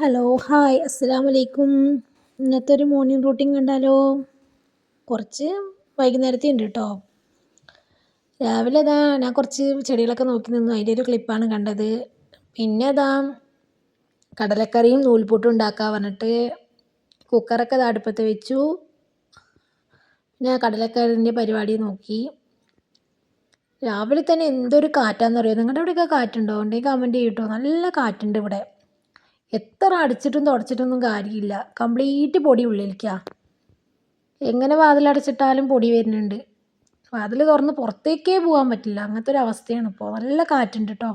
Hello hi അസ്സലാമു വലൈക്കും ഇന്നത്തെ ഒരു മോർണിംഗ് റൂട്ടീൻ കണ്ടാലോ? കുറച്ച് വൈകുന്നേരത്തെ ഉണ്ട് കേട്ടോ രാവിലെ ഇതാ ഞാൻ കുറച്ച് ചെടികളൊക്കെ നോക്കി നിന്നു. അതിന്റെ ഒരു ക്ലിപ്പാണ് കണ്ടത്. പിന്നെ അതാ കടലക്കറിയും നൂൽപൂട്ടും ഉണ്ടാക്കാൻ പറഞ്ഞിട്ട് കുക്കറൊക്കെ അത് അടുപ്പത്ത് വെച്ചു. ഞാൻ കടലക്കറിന്റെ പരിപാടി നോക്കി. രാവിലെ തന്നെ എന്തൊരു കാറ്റാന്ന് അറിയോ? നിങ്ങളുടെ അവിടെയൊക്കെ കാറ്റുണ്ടോ? ഉണ്ടെങ്കിൽ കമന്റ് ചെയ്യട്ടോ നല്ല കാറ്റുണ്ട് ഇവിടെ. എത്ര അടിച്ചിട്ടും തുടച്ചിട്ടൊന്നും കാര്യമില്ല. കംപ്ലീറ്റ് പൊടി ഉള്ളിലേക്കാ. എങ്ങനെ വാതിലടച്ചിട്ടാലും പൊടി വരുന്നുണ്ട്. വാതിൽ തുറന്ന് പുറത്തേക്കേ പോകാൻ പറ്റില്ല. അങ്ങനത്തെ ഒരു അവസ്ഥയാണ് ഇപ്പോൾ നല്ല കാറ്റുണ്ട് കേട്ടോ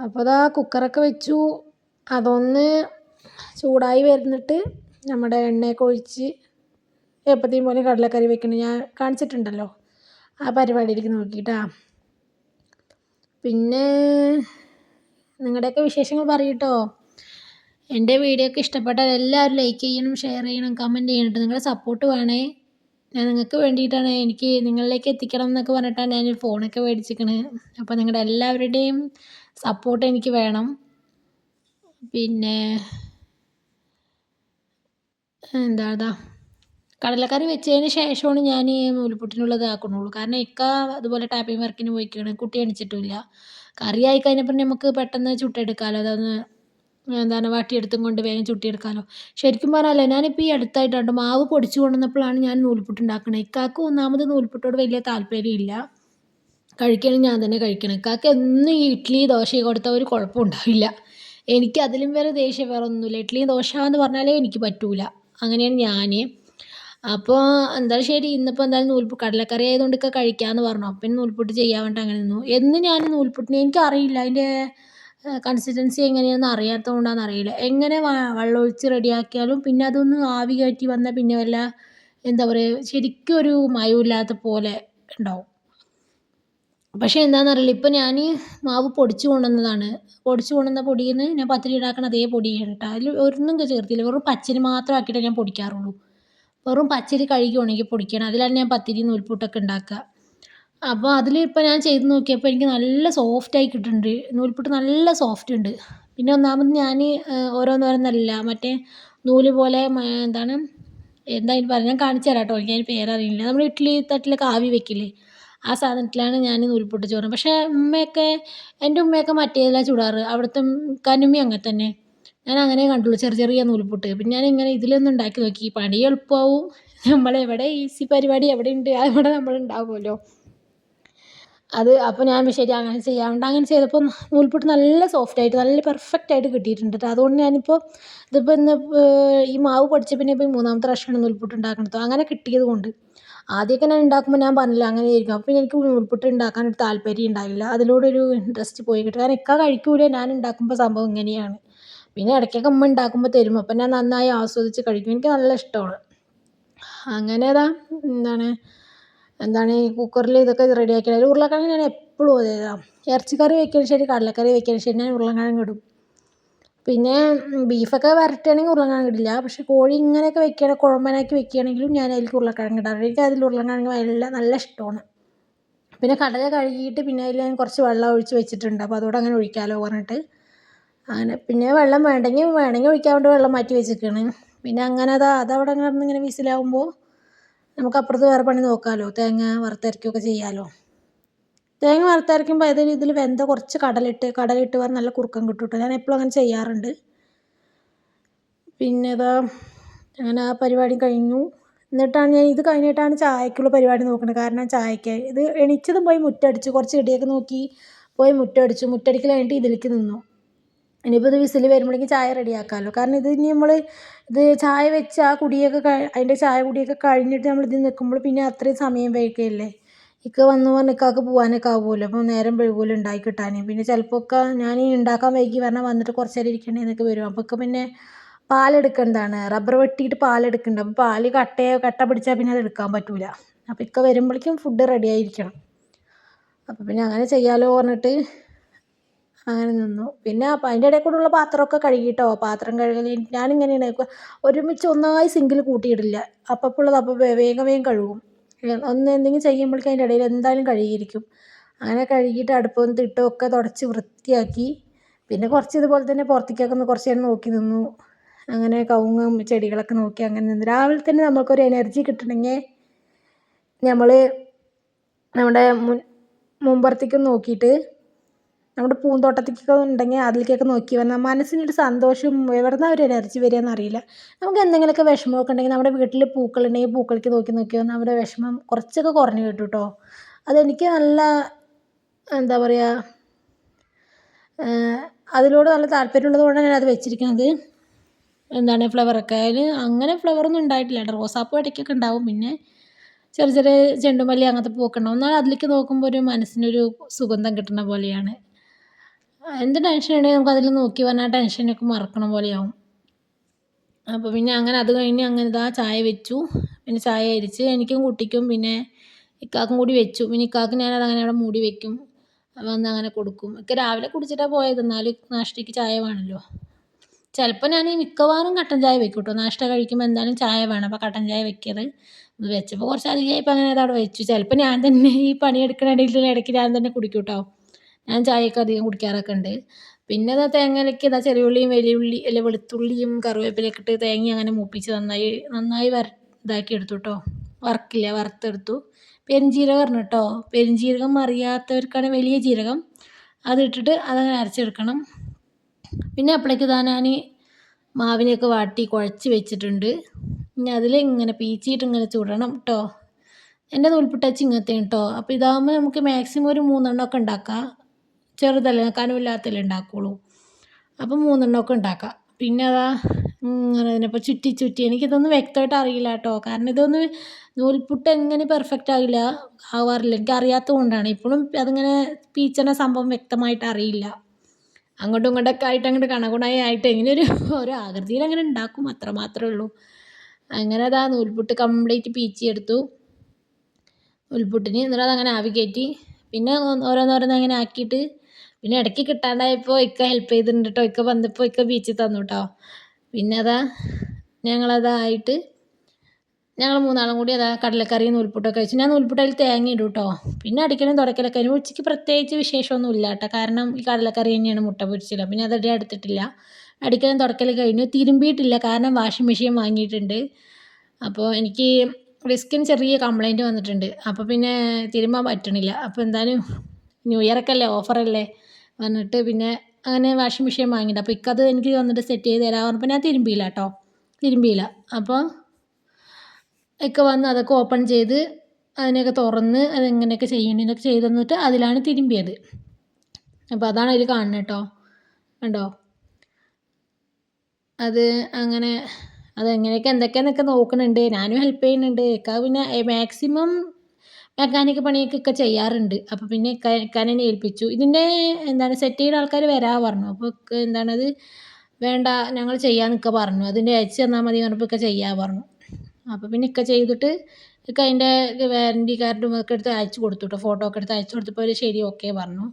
അപ്പോൾ അതാ കുക്കറൊക്കെ വെച്ചു. അതൊന്ന് ചൂടായി വരുന്നിട്ട് നമ്മുടെ എണ്ണയൊക്കെ ഒഴിച്ച് എപ്പോഴത്തെയും പോലെ കടലക്കറി വെക്കണം ഞാൻ കാണിച്ചിട്ടുണ്ടല്ലോ. ആ പരിപാടിയിലേക്ക് നോക്കിയിട്ടാ പിന്നെ നിങ്ങളുടെയൊക്കെ വിശേഷങ്ങൾ പറയൂട്ടോ. എന്റെ വീഡിയോ ഒക്കെ ഇഷ്ടപ്പെട്ടാൽ എല്ലാവരും ലൈക്ക് ചെയ്യണം ഷെയർ ചെയ്യണം കമന്റ് ചെയ്യണം. നിങ്ങളുടെ സപ്പോർട്ട് വേണേ. ഞാൻ നിങ്ങൾക്ക് വേണ്ടിയിട്ടാണ് എനിക്ക് നിങ്ങളിലേക്ക് എത്തിക്കണം എന്നൊക്കെ പറഞ്ഞിട്ടാണ് ഞാൻ ഫോണൊക്കെ മേടിച്ചിരിക്കണത് അപ്പോൾ നിങ്ങളുടെ എല്ലാവരുടെയും സപ്പോർട്ട് എനിക്ക് വേണം. പിന്നെ എന്താ കടലക്കറി വെച്ചതിന് ശേഷമാണ് ഞാൻ നൂൽപുട്ടിനുള്ളത് ആക്കണുള്ളൂ കാരണം ഇക്ക അതുപോലെ ടാപ്പിംഗ് വർക്കിന് പോയിക്കാണ്. കുട്ടി എണിച്ചിട്ടുമില്ല. കറി ആയി പിന്നെ നമുക്ക് പെട്ടെന്ന് ചുട്ടെടുക്കാമല്ലോ അതൊന്ന് എന്താണ് വാട്ടിയെടുത്തും കൊണ്ട് വേഗം ചുട്ടിയെടുക്കാമല്ലോ ശരിക്കും പറഞ്ഞാലേ ഞാനിപ്പോൾ ഈ അടുത്തായിട്ടാണ് മാവ് പൊടിച്ചു കൊണ്ടുവന്നപ്പോഴാണ് ഞാൻ നൂൽപുട്ട് ഉണ്ടാക്കുന്നത് ഇക്കാക്ക് ഒന്നാമത് നൂൽപുട്ടോട് വലിയ താല്പര്യമില്ല കഴിക്കണം ഞാൻ തന്നെ കഴിക്കണം. ഇക്കാക്ക് എന്നും ഈ ഇഡ്ഡലി ദോശ കൊടുത്താൽ ഒരു കുഴപ്പം ഉണ്ടാവില്ല. എനിക്ക് അതിലും വേറെ ദേഷ്യം വേറെ ഒന്നുമില്ല ഇഡ്ഡലിയും ദോശ എന്ന് പറഞ്ഞാലേ എനിക്ക് പറ്റൂല. അങ്ങനെയാണ് ഞാൻ അപ്പോൾ എന്തായാലും ശരി ഇന്നിപ്പോൾ എന്തായാലും നൂൽപുട്ട് കടലക്കറി ആയതുകൊണ്ട് ഒക്കെ കഴിക്കാമെന്ന് പറഞ്ഞു. അപ്പം നൂൽപുട്ട് ചെയ്യാൻ വേണ്ടി അങ്ങനെ നിന്നു. എന്ന് ഞാൻ നൂൽപുട്ടിന് എനിക്കറിയില്ല. അതിന്റെ കൺസിസ്റ്റൻസി എങ്ങനെയാണെന്ന് അറിയാത്തത് കൊണ്ടാണെന്ന് അറിയില്ല. എങ്ങനെ വെള്ളം ഒഴിച്ച് റെഡിയാക്കിയാലും പിന്നെ അതൊന്ന് ആവി കയറ്റി വന്നാൽ പിന്നെ വല്ല എന്താ പറയുക ശരിക്കും ഒരു മയമില്ലാത്ത പോലെ ഉണ്ടാവും. പക്ഷേ എന്താണെന്നറിയില്ല ഇപ്പം ഞാൻ മാവ് പൊടിച്ചു കൊണ്ടുവന്നതാണ്. പൊടിച്ചു കൊണ്ടുവന്ന പൊടിയിൽ നിന്ന് ഞാൻ പത്തിരി ഉണ്ടാക്കണ അതേ പൊടിയാണ് കേട്ടോ. അതിൽ ഒന്നും ചേർത്തില്ല. വെറും പച്ചരി മാത്രം ആക്കിയിട്ടേ ഞാൻ പൊടിക്കാറുള്ളൂ. വെറും പച്ചരി കഴുകി ഉണക്കി പൊടിക്കണം. അതിലാണ് ഞാൻ പത്തിരി നൂൽപുട്ടൊക്കെ ഉണ്ടാക്കുക. അപ്പോൾ അതിൽ ഇപ്പോൾ ഞാൻ ചെയ്ത് നോക്കിയപ്പോൾ എനിക്ക് നല്ല സോഫ്റ്റ് ആയി കിട്ടുന്നുണ്ട്. നൂൽപുട്ട് നല്ല സോഫ്റ്റ് ഉണ്ട്. പിന്നെ ഒന്നാമത് ഞാൻ ഓരോന്നോരോന്നല്ല. മറ്റേ നൂൽ പോലെ എന്താണ് എന്താ അതിന് പറഞ്ഞാൽ ഞാൻ കാണിച്ചു തരാം കേട്ടോ. എനിക്ക് അതിന് പേരറിയില്ല. നമ്മൾ ഇഡ്ഡലി തട്ടിലൊക്കെ ആവി വെക്കില്ലേ? ആ സാധനത്തിലാണ് ഞാൻ നൂൽപുട്ട് ചോറ് പക്ഷേ ഉമ്മയൊക്കെ എന്റെ ഉമ്മയൊക്കെ മറ്റേതിലാണ് ചുടാറ്. അവിടുത്തെ കനുമി അങ്ങനെ തന്നെ. ഞാൻ അങ്ങനെ കണ്ടുള്ളൂ. ചെറിയ ചെറിയ നൂൽപുട്ട്. പിന്നെ ഞാൻ ഇങ്ങനെ ഇതിലൊന്നും ഉണ്ടാക്കി നോക്കി. പണി എളുപ്പമാവും. നമ്മളെവിടെ ഈസി പരിപാടി എവിടെ ഉണ്ട് അവിടെ നമ്മൾ ഉണ്ടാവുമല്ലോ. അത് അപ്പോൾ ഞാൻ ശരി അങ്ങനെ ചെയ്യാണ്ട് അങ്ങനെ ചെയ്തപ്പോൾ നൂൽപുട്ട് നല്ല സോഫ്റ്റ് ആയിട്ട് നല്ല പെർഫെക്റ്റ് ആയിട്ട് കിട്ടിയിട്ടുണ്ട് കേട്ടോ അതുകൊണ്ട് ഞാനിപ്പോൾ ഇതിപ്പോൾ ഇന്ന് ഈ മാവ് പഠിച്ച പിന്നെ ഇപ്പോൾ മൂന്നാമത്തെ പ്രാവശ്യമാണ് നൂൽപുട്ട് ഉണ്ടാക്കുന്നത് അങ്ങനെ കിട്ടിയത് കൊണ്ട് ആദ്യമൊക്കെ ഞാൻ ഉണ്ടാക്കുമ്പോൾ ഞാൻ പറഞ്ഞില്ല അങ്ങനെ ആയിരിക്കും. അപ്പോൾ എനിക്ക് നൂൽപുട്ട് ഉണ്ടാക്കാൻ ഒരു താല്പര്യം ഉണ്ടായില്ല. അതിലൂടെ ഒരു ഇൻട്രസ്റ്റ് പോയി കിട്ടും. കാരണം ഇക്ക കഴിക്കൂല. ഞാൻ ഉണ്ടാക്കുമ്പോൾ സംഭവം ഇങ്ങനെയാണ്. പിന്നെ ഇടയ്ക്കൊക്കെ ഉമ്മ ഉണ്ടാക്കുമ്പോൾ തരും. അപ്പം ഞാൻ നന്നായി ആസ്വദിച്ച് കഴിക്കും. എനിക്ക് നല്ല ഇഷ്ടമാണ്. അങ്ങനെ അതാ എന്താണ് എന്താണ് ഈ കുക്കറിൽ ഇതൊക്കെ റെഡിയാക്കി അതിൽ ഉരുളക്കിഴങ്ങ് ഞാൻ എപ്പോഴും ഇറച്ചിക്കറി വെക്കാനും ശരി കടലക്കറി വെക്കാനും ശരി ഞാൻ ഉരുളക്കിഴങ്ങ് ഇടും. പിന്നെ ബീഫൊക്കെ വരട്ടുകയാണെങ്കിൽ ഉരുളക്കിഴങ്ങ് ഇടില്ല. പക്ഷെ കോഴി ഇങ്ങനെയൊക്കെ വെക്കുകയാണെങ്കിൽ കുഴമ്പനാക്കി വെക്കുകയാണെങ്കിലും ഞാൻ അതിൽ ഉരുളക്കിഴങ്ങ് ഇടാറുണ്ട് എനിക്ക് അതിൽ ഉരുളക്കിഴങ്ങ് എല്ലാം നല്ല ഇഷ്ടമാണ്. പിന്നെ കടല കഴുകിയിട്ട് പിന്നെ അതിൽ ഞാൻ കുറച്ച് വെള്ളം ഒഴിച്ച് വെച്ചിട്ടുണ്ട്. അപ്പോൾ അതോടെ അങ്ങനെ ഒഴിക്കാമല്ലോ പറഞ്ഞിട്ട്. അങ്ങനെ പിന്നെ വെള്ളം വേണ്ടെങ്കിൽ വേണമെങ്കിൽ ഒഴിക്കാൻ വേണ്ടി വെള്ളം മാറ്റി വെച്ചിരിക്കുകയാണ് പിന്നെ അങ്ങനെ അതാ അതവിടെ കിടന്ന് ഇങ്ങനെ വിസിലാവുമ്പോൾ നമുക്ക് അപ്പുറത്ത് വേറെ പണി നോക്കാമല്ലോ തേങ്ങ വറുത്തരയ്ക്കുകയൊക്കെ ചെയ്യാമല്ലോ തേങ്ങ വറുത്തരയ്ക്കുമ്പോൾ ഏതൊരു ഇതിൽ വെന്ത കുറച്ച് കടലിട്ട് കടലിട്ട് വേറെ നല്ല കുറുക്കം കിട്ടും കേട്ടോ ഞാൻ എപ്പോഴും അങ്ങനെ ചെയ്യാറുണ്ട്. പിന്നെ ഇതാ അങ്ങനെ ആ പരിപാടി കഴിഞ്ഞു. എന്നിട്ടാണ് ഞാൻ ഇത് കഴിഞ്ഞിട്ടാണ് ചായക്കുള്ള പരിപാടി നോക്കുന്നത് കാരണം ചായക്ക് ഇത് എണീച്ചതും പോയി മുറ്റടിച്ചു. കുറച്ച് ഇടിയൊക്കെ നോക്കി പോയി മുറ്റടിച്ചു. മുറ്റടിക്കൽ കഴിഞ്ഞിട്ട് ഇതിലേക്ക് നിന്നു. ഇനിയിപ്പോൾ ഇത് വിസിൽ വരുമ്പോഴേക്കും ചായ റെഡിയാക്കാമല്ലോ കാരണം ഇത് ഇനി നമ്മൾ ഇത് ചായ വെച്ച് ആ കുടിയൊക്കെ അതിന്റെ ചായ കുടിയൊക്കെ കഴിഞ്ഞിട്ട് നമ്മൾ ഇത് നിൽക്കുമ്പോൾ പിന്നെ അത്രയും സമയം വൈകല്ലേ? ഇക്ക വന്നു പറഞ്ഞാൽ ഇക്കാക്ക് പോകാനൊക്കെ ആവുമല്ലോ. അപ്പോൾ നേരം വൈകുമല്ലോ ഉണ്ടാക്കി കിട്ടാൻ പിന്നെ ചിലപ്പോൾ ഒക്കെ ഞാൻ ഉണ്ടാക്കാൻ വൈകി പറഞ്ഞാൽ വന്നിട്ട് കുറച്ച് നേരം ഇരിക്കണ്ടേന്നൊക്കെ വരും. അപ്പോൾ ഒക്കെ പിന്നെ പാലെടുക്കേണ്ടതാണ്. റബ്ബർ വെട്ടിയിട്ട് പാലെടുക്കുന്നുണ്ട് അപ്പോൾ പാൽ കട്ടയോ കട്ട പിടിച്ചാൽ പിന്നെ അത് എടുക്കാൻ പറ്റില്ല അപ്പോൾ ഇക്ക വരുമ്പോഴേക്കും ഫുഡ് റെഡി ആയിരിക്കണം. അപ്പോൾ പിന്നെ അങ്ങനെ ചെയ്യാമല്ലോ പറഞ്ഞിട്ട് അങ്ങനെ നിന്നു. പിന്നെ അതിന്റെ ഇടയിൽ കൂടെയുള്ള പാത്രമൊക്കെ കഴുകിയിട്ടോ പാത്രം കഴുകൽ ഞാനിങ്ങനെയാണ്. ഒരുമിച്ച് ഒന്നായി സിങ്കിൽ കൂട്ടിയിടില്ല. അപ്പപ്പോൾ അപ്പോൾ വേഗം വേഗം കഴുകും. ഒന്ന് എന്തെങ്കിലും ചെയ്യുമ്പോഴേക്കും അതിന്റെ ഇടയിൽ എന്തായാലും കഴുകിയിരിക്കും. അങ്ങനെ കഴുകിയിട്ട് അടുപ്പൊന്ന് തിട്ടമൊക്കെ തുടച്ച് വൃത്തിയാക്കി. പിന്നെ കുറച്ച് ഇതുപോലെ തന്നെ പുറത്തേക്കൊക്കെ ഒന്ന് കുറച്ച് നേരം നോക്കി നിന്നു. അങ്ങനെ കവുങ്ങും ചെടികളൊക്കെ നോക്കി അങ്ങനെ നിന്ന്. രാവിലെ തന്നെ നമുക്കൊരു എനർജി കിട്ടണമെങ്കിൽ നമ്മൾ നമ്മുടെ മുൻ മുമ്പുറത്തേക്ക് നോക്കിയിട്ട് നമ്മുടെ പൂന്തോട്ടത്തേക്കൊക്കെ ഉണ്ടെങ്കിൽ അതിലേക്കൊക്കെ നോക്കി വന്നാൽ മനസ്സിനൊരു സന്തോഷം എവിടുന്ന ഒരു എനർജി വരികയെന്ന് അറിയില്ല. നമുക്ക് എന്തെങ്കിലുമൊക്കെ വിഷമമൊക്കെ ഉണ്ടെങ്കിൽ നമ്മുടെ വീട്ടിൽ പൂക്കളുണ്ടെങ്കിൽ പൂക്കളിലേക്ക് നോക്കി നോക്കി വന്നാൽ നമ്മുടെ വിഷമം കുറച്ചൊക്കെ കുറഞ്ഞു കിട്ടും കേട്ടോ അതെനിക്ക് നല്ല എന്താ പറയുക അതിനോട് നല്ല താല്പര്യമുള്ളത് ഞാൻ അത് വെച്ചിരിക്കുന്നത്. എന്താണ് ഫ്ലവറൊക്കെ അതിൽ അങ്ങനെ ഫ്ലവറൊന്നും ഉണ്ടായിട്ടില്ല കേട്ടോ റോസാപ്പൂ ഇടയ്ക്കൊക്കെ ഉണ്ടാവും. പിന്നെ ചെറിയ ചെറിയ ചെണ്ടുമല്ലി അങ്ങനത്തെ പൂക്കെ ഉണ്ടാവും. എന്നാൽ അതിലേക്ക് നോക്കുമ്പോൾ ഒരു മനസ്സിനൊരു സുഗന്ധം കിട്ടുന്ന പോലെയാണ്. എന്ത് ടെൻഷൻ ഉണ്ടെങ്കിൽ നമുക്ക് അതിൽ നോക്കി വന്നാൽ ടെൻഷനൊക്കെ മറക്കണ പോലെയാവും. അപ്പോൾ പിന്നെ അങ്ങനെ അത് കഴിഞ്ഞ് അങ്ങനെ ഇതാ ചായ വെച്ചു. പിന്നെ ചായ അരിച്ച് എനിക്കും കുട്ടിക്കും പിന്നെ ഇക്കാക്കും കൂടി വെച്ചു. പിന്നെ ഇക്കാക്ക് ഞാനത് അങ്ങനെ അവിടെ മൂടി വെക്കും. വന്ന് അങ്ങനെ കൊടുക്കും. ഒക്കെ രാവിലെ കുടിച്ചിട്ടാണ് പോയത്. എന്നാലും നാഷ്ടയ്ക്ക് ചായ വേണമല്ലോ ചിലപ്പോൾ ഞാൻ ഈ മിക്കവാറും കട്ടൻ ചായ വെക്കും കേട്ടോ നാഷ്ട കഴിക്കുമ്പോൾ എന്തായാലും ചായ വേണം. അപ്പോൾ കട്ടൻ ചായ വെക്കരുത് വെച്ചപ്പോൾ കുറച്ച് അധികമായപ്പോൾ അങ്ങനെ അതവിടെ വെച്ചു. ചിലപ്പോൾ ഞാൻ തന്നെ ഈ പണിയെടുക്കണ ഇടയിൽ ഇടയ്ക്ക് ഞാൻ തന്നെ കുടിക്കും കേട്ടോ ഞാൻ ചായയൊക്കെ അധികം കുടിക്കാറൊക്കെ ഉണ്ട്. പിന്നെ ഇതാ തേങ്ങയിലേക്ക് ഇതാ ചെറിയ ഉള്ളിയും വലിയ ഉള്ളി അല്ല വെളുത്തുള്ളിയും കറിവേപ്പിലയൊക്കെ ഇട്ട് തേങ്ങ അങ്ങനെ മൂപ്പിച്ച് നന്നായി നന്നായി വര ഇതാക്കി എടുത്തു കേട്ടോ വറക്കില്ല വറുത്തെടുത്തു. പെരുംജീരകം ഇടണം കേട്ടോ പെരുംജീരകം അറിയാത്തവർക്കാണ് വലിയ ജീരകം. അതിട്ടിട്ട് അതങ്ങനെ അരച്ചെടുക്കണം. പിന്നെ അപ്പോഴേക്ക് ഇതാ ഞാൻ മാവിനെയൊക്കെ വാട്ടി കുഴച്ച് വെച്ചിട്ടുണ്ട്. ഇനി അതിൽ ഇങ്ങനെ പീച്ചിയിട്ട് ഇങ്ങനെ ചൂടണം കേട്ടോ എന്റെ നൂൽപുട്ടച്ച് ഇങ്ങനത്തെ കേട്ടോ അപ്പോൾ ഇതാകുമ്പോൾ നമുക്ക് മാക്സിമം ഒരു മൂന്നെണ്ണമൊക്കെ ഉണ്ടാക്കാം. ചെറുതല്ലേ കനമില്ലാത്തല്ലേ ഉണ്ടാക്കുള്ളൂ. അപ്പോൾ മൂന്നെണ്ണമൊക്കെ ഉണ്ടാക്കാം. പിന്നെ അതാ ഇങ്ങനെ ഇതിനിപ്പോൾ ചുറ്റി ചുറ്റി. എനിക്കിതൊന്നും വ്യക്തമായിട്ട് അറിയില്ല കേട്ടോ. കാരണം ഇതൊന്ന് നൂൽപുട്ട് എങ്ങനെ പെർഫെക്റ്റ് ആകില്ല ആവാറില്ല. എനിക്ക് അറിയാത്തത് കൊണ്ടാണ്. ഇപ്പോഴും അതിങ്ങനെ പീച്ചണ സംഭവം വ്യക്തമായിട്ട് അറിയില്ല. അങ്ങോട്ടും ഇങ്ങോട്ടൊക്കെ ആയിട്ട് അങ്ങോട്ട് കണകുണായി ആയിട്ട് ഇങ്ങനെ ഒരു ഓരോ ആകൃതിയിൽ അങ്ങനെ ഉണ്ടാക്കും. അത്ര മാത്രമേ ഉള്ളൂ. അങ്ങനെ അതാ നൂൽപുട്ട് കംപ്ലീറ്റ് പീച്ചിയെടുത്തു. നൂൽപുട്ടിന് എന്നിട്ട് അതങ്ങനെ ആവി കയറ്റി. പിന്നെ ഓരോന്നോരോന്ന് അങ്ങനെ ആക്കിയിട്ട് പിന്നെ ഇടയ്ക്ക് കിട്ടാണ്ടായപ്പോൾ ഇക്ക ഹെൽപ്പ് ചെയ്തിട്ടുണ്ട് കേട്ടോ ഇക്ക വന്നപ്പോൾ ഇക്ക ബീച്ചിൽ തന്നു കേട്ടോ പിന്നെ അതാ ഞങ്ങളതായിട്ട് ഞങ്ങൾ മൂന്നാളും കൂടി അതാ കടലക്കറിയും നൂൽപ്പുട്ടൊക്കെ കഴിച്ചു ഞാൻ നൂൽപ്പുട്ടയിൽ തേങ്ങ ഇടും കേട്ടോ പിന്നെ അടിക്കലും തുടക്കലൊക്കെ അതിന് ഉച്ചയ്ക്ക് പ്രത്യേകിച്ച് വിശേഷമൊന്നും ഇല്ല കേട്ടോ കാരണം ഈ കടലക്കറി തന്നെയാണ് മുട്ട പൊരിച്ചില്ല പിന്നെ അതടി എടുത്തിട്ടില്ല. അടിക്കലും തുടക്കലും കഴിഞ്ഞു. തിരുമ്പിയിട്ടില്ല. കാരണം വാഷിംഗ് മെഷീൻ വാങ്ങിയിട്ടുണ്ട്. അപ്പോൾ എനിക്ക് റിസ്കിന് ചെറിയ കംപ്ലൈന്റ് വന്നിട്ടുണ്ട്. അപ്പോൾ പിന്നെ തിരുമ്പാൻ പറ്റണില്ല. അപ്പോൾ എന്തായാലും ന്യൂ ഇയറൊക്കെ അല്ലേ? ഓഫറല്ലേ വന്നിട്ട് പിന്നെ അങ്ങനെ വാഷിംഗ് മെഷീൻ വാങ്ങിയിട്ട് അപ്പോൾ ഇക്കത് എനിക്ക് വന്നിട്ട് സെറ്റ് ചെയ്ത് തരാമെന്ന് പറഞ്ഞപ്പോൾ ഞാൻ തിരുമ്പിയില്ല കേട്ടോ. തിരുമ്പിയില്ല. അപ്പോൾ ഒക്കെ വന്ന് അതൊക്കെ ഓപ്പൺ ചെയ്ത് അതിനെയൊക്കെ തുറന്ന് അതെങ്ങനെയൊക്കെ ചെയ്യേണ്ടതെന്നൊക്കെ ചെയ്ത് തന്നിട്ട് അതിലാണ് തിരുമ്പിയത്. അപ്പോൾ അതാണ് അതിൽ കാണുന്നത് കേട്ടോ. കണ്ടോ? അത് അങ്ങനെ അതെങ്ങനെയൊക്കെ എന്തൊക്കെയാണെന്നൊക്കെ നോക്കുന്നുണ്ട്. ഞാനും ഹെൽപ്പ് ചെയ്യുന്നുണ്ട്. ഇക്ക പിന്നെ മാക്സിമം മെക്കാനിക്ക് പണിയൊക്കെ ചെയ്യാറുണ്ട്. അപ്പോൾ പിന്നെ ഇക്കാനെ ഏൽപ്പിച്ചു. ഇതിന്റെ എന്താണ് സെറ്റ് ചെയ്യുന്ന ആൾക്കാർ വരാ പറഞ്ഞു. അപ്പോൾ എന്താണത് വേണ്ട ഞങ്ങൾ ചെയ്യാമെന്നൊക്കെ പറഞ്ഞു. അതിന്റെ അയച്ചു തന്നാൽ മതി പറഞ്ഞപ്പോൾ ഇക്ക ചെയ്യാൻ പറഞ്ഞു. അപ്പോൾ പിന്നെ ഇക്ക ചെയ്തിട്ട് ഇക്ക അതിന്റെ വാറന്റി കാർഡും ഒക്കെ എടുത്ത് അയച്ചു കൊടുത്തു കേട്ടോ ഫോട്ടോ ഒക്കെ എടുത്ത് അയച്ചു കൊടുത്തപ്പോൾ അവർ ശരി ഓക്കെ പറഞ്ഞു.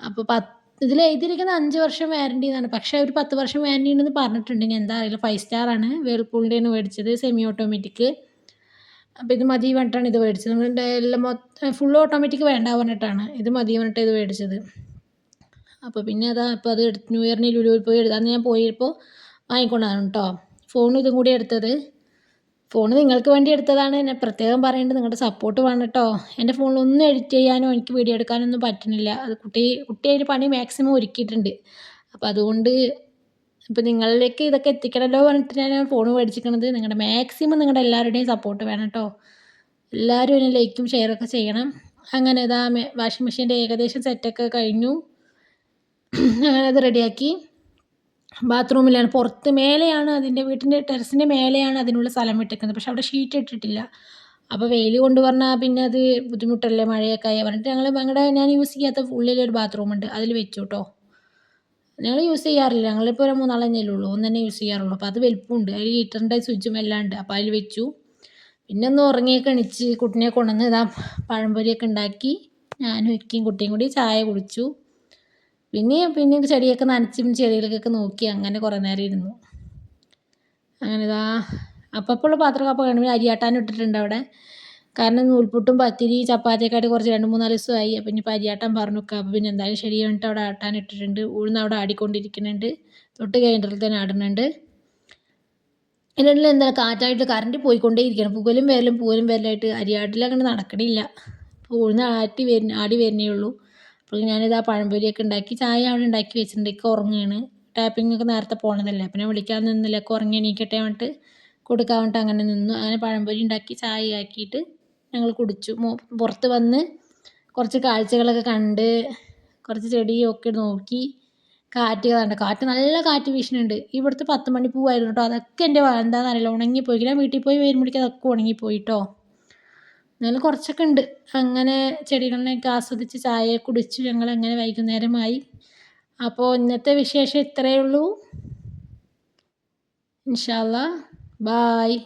അപ്പോൾ പത്ത് ഇതിൽ എഴുതിയിരിക്കുന്ന അഞ്ച് വർഷം വാറന്റി എന്നാണ്. പക്ഷേ ഒരു പത്ത് വർഷം വാറന്റി ഉണ്ടെന്ന് പറഞ്ഞിട്ടുണ്ടെങ്കിൽ എന്താ അറിയില്ല. ഫൈവ് സ്റ്റാർ ആണ്. വേൾപൂളിന്റെയാണ് മേടിച്ചത്. സെമി ഓട്ടോമാറ്റിക് അപ്പോൾ ഇത് മതി പറഞ്ഞിട്ടാണ് ഇത് മേടിച്ചത്. നമ്മളുടെ എല്ലാം മൊത്തം ഫുൾ ഓട്ടോമാറ്റിക് വേണ്ട പറഞ്ഞിട്ടാണ്. ഇത് മതി പറഞ്ഞിട്ട് ഇത് മേടിച്ചത്. അപ്പോൾ പിന്നെ അതാ അപ്പോൾ അത് എടുത്ത് ന്യൂ ഇയറിന് ലുലുവിൽ പോയി എടുത്താൽ ഞാൻ പോയപ്പോൾ വാങ്ങിക്കൊണ്ടാണ് കേട്ടോ. ഫോണും ഇതും കൂടി എടുത്തത്. ഫോൺ നിങ്ങൾക്ക് വേണ്ടി എടുത്തതാണ്. എന്നെ പ്രത്യേകം പറയേണ്ടത് നിങ്ങളുടെ സപ്പോർട്ട് വേണം കേട്ടോ. എന്റെ ഫോണിലൊന്നും എഡിറ്റ് ചെയ്യാനോ എനിക്ക് വീഡിയോ എടുക്കാനൊന്നും പറ്റുന്നില്ല. അത് കുട്ടി കുട്ടി അതിന് പണി മാക്സിമം ഒരുക്കിയിട്ടുണ്ട്. അപ്പോൾ അതുകൊണ്ട് ഇപ്പോൾ നിങ്ങളിലേക്ക് ഇതൊക്കെ എത്തിക്കണമല്ലോ പറഞ്ഞിട്ട് ഞാൻ ഫോൺ മേടിച്ചിരിക്കണത് നിങ്ങളുടെ മാക്സിമം നിങ്ങളുടെ എല്ലാവരുടെയും സപ്പോർട്ട് വേണം കേട്ടോ എല്ലാവരും ഇതിന് ലൈക്കും ഷെയറൊക്കെ ചെയ്യണം. അങ്ങനെ ഇതാ വാഷിംഗ് മെഷീന്റെ ഏകദേശം സെറ്റൊക്കെ കഴിഞ്ഞു. അങ്ങനെ അത് റെഡിയാക്കി ബാത്റൂമിലാണ് പുറത്ത് മേലെയാണ് അതിന്റെ വീട്ടിന്റെ ടെറസിന്റെ മേലെയാണ് അതിനുള്ള സ്ഥലം വിട്ടേക്കുന്നത്. പക്ഷെ അവിടെ ഷീറ്റ് ഇട്ടിട്ടില്ല. അപ്പോൾ വെയിൽ കൊണ്ട് പറഞ്ഞാൽ പിന്നെ അത് ബുദ്ധിമുട്ടല്ലേ മഴയൊക്കെ ആയി പറഞ്ഞിട്ട് ഞങ്ങൾ ഞങ്ങളുടെ ഞാൻ യൂസ് ചെയ്യാത്ത ഉള്ളിലൊരു ബാത്റൂമുണ്ട് അതിൽ വെച്ചു കേട്ടോ ഞങ്ങൾ യൂസ് ചെയ്യാറില്ല. ഞങ്ങളിപ്പോൾ ഒരു മൂന്നാളെ തന്നെ ഉള്ളൂ. ഒന്ന് തന്നെ യൂസ് ചെയ്യാറുള്ളൂ. അപ്പോൾ അത് വലിപ്പമുണ്ട് അതിൽ ഹീറ്ററിന്റെ സ്വിച്ചും എല്ലാം ഉണ്ട്. അപ്പോൾ അതിൽ വെച്ചു. പിന്നെ ഒന്ന് ഉറങ്ങിയൊക്കെ എണിച്ച് കുട്ടിനെ കൊണ്ടുവന്ന് ഇതാ പഴംപൊരിയൊക്കെ ഉണ്ടാക്കി ഞാനും ഇക്കയും കുട്ടിയും കൂടി ചായ കുടിച്ചു. പിന്നെ പിന്നെ ചെടിയൊക്കെ നനച്ചും ചെടികൾക്കൊക്കെ നോക്കി അങ്ങനെ കുറേ നേരം ഇരുന്നു. അങ്ങനെ ഇതാ അപ്പോൾ പാത്രമൊക്കെ അപ്പോൾ കഴിയുമ്പോൾ അരിയാട്ടാനും ഇട്ടിട്ടുണ്ട് അവിടെ. കാരണം നൂൽപുട്ടും പത്തിരി ചപ്പാത്തിയൊക്കെ ആയിട്ട് കുറച്ച് രണ്ട് മൂന്നാൽ ദിവസമായി. അപ്പം ഇനി പരിയാട്ടം പറഞ്ഞു അപ്പോൾ പിന്നെ എന്തായാലും ശരി കഴിഞ്ഞിട്ട് അവിടെ ആട്ടാൻ ഇട്ടിട്ടുണ്ട്. ഉഴുന്ന് അവിടെ ആടിക്കൊണ്ടിരിക്കുന്നുണ്ട്. തൊട്ട് കഴിഞ്ഞിട്ട് തന്നെ ആടുന്നുണ്ട്. ഇതിനിടയിൽ എന്താ കാറ്റായിട്ട് കറണ്ട് പോയിക്കൊണ്ടേ ഇരിക്കണം പുകലും വരലും പൂവലും വരലായിട്ട് അരിയാട്ടിൽ അങ്ങനെ നടക്കണില്ല. അപ്പോൾ ഉഴുന്ന് ആട്ടി വരുന്ന ആടി വരുന്നേ ഉള്ളൂ. അപ്പോൾ ഞാനിത് ആ പഴംപൊരിയൊക്കെ ഉണ്ടാക്കി ചായ അവിടെ ഉണ്ടാക്കി വെച്ചിട്ടുണ്ട്. ഇക്ക ഉറങ്ങുകയാണ്. ടാപ്പിംഗ് ഒക്കെ നേരത്തെ പോണതല്ലേ. ഞാൻ വിളിക്കാൻ നിന്നില്ല. ഉറങ്ങി എണീക്കട്ടെ പറഞ്ഞിട്ട് കൊടുക്കാൻ വേണ്ടിയിട്ട് അങ്ങനെ നിന്നു. അങ്ങനെ പഴംപൊരി ഉണ്ടാക്കി ചായ ആക്കിയിട്ട് ഞങ്ങൾ കുടിച്ചു. പുറത്ത് വന്ന് കുറച്ച് കാഴ്ചകളൊക്കെ കണ്ട് കുറച്ച് ചെടിയൊക്കെ നോക്കി കാറ്റ് കണ്ട്. കാറ്റ് നല്ല കാറ്റ് വീശുന്നുണ്ട് ഇവിടുത്തെ പത്ത് മണി പൂവായിരുന്നു കേട്ടോ. അതൊക്കെ എന്റെ എന്താണെന്ന് അറിയില്ല. ഉണങ്ങിപ്പോയി. ഞാൻ വീട്ടിൽ പോയി വരുമ്പോഴേക്കും അതൊക്കെ ഉണങ്ങിപ്പോയി കേട്ടോ എന്നാലും കുറച്ചൊക്കെ ഉണ്ട്. അങ്ങനെ ചെടികളിനെയൊക്കെ ആസ്വദിച്ച് ചായ കുടിച്ചു ഞങ്ങൾ അങ്ങനെ വൈകുന്നേരമായി. അപ്പോൾ ഇന്നത്തെ വിശേഷം ഇത്രയേ ഉള്ളൂ. ഇൻഷാല്ല ബായ്.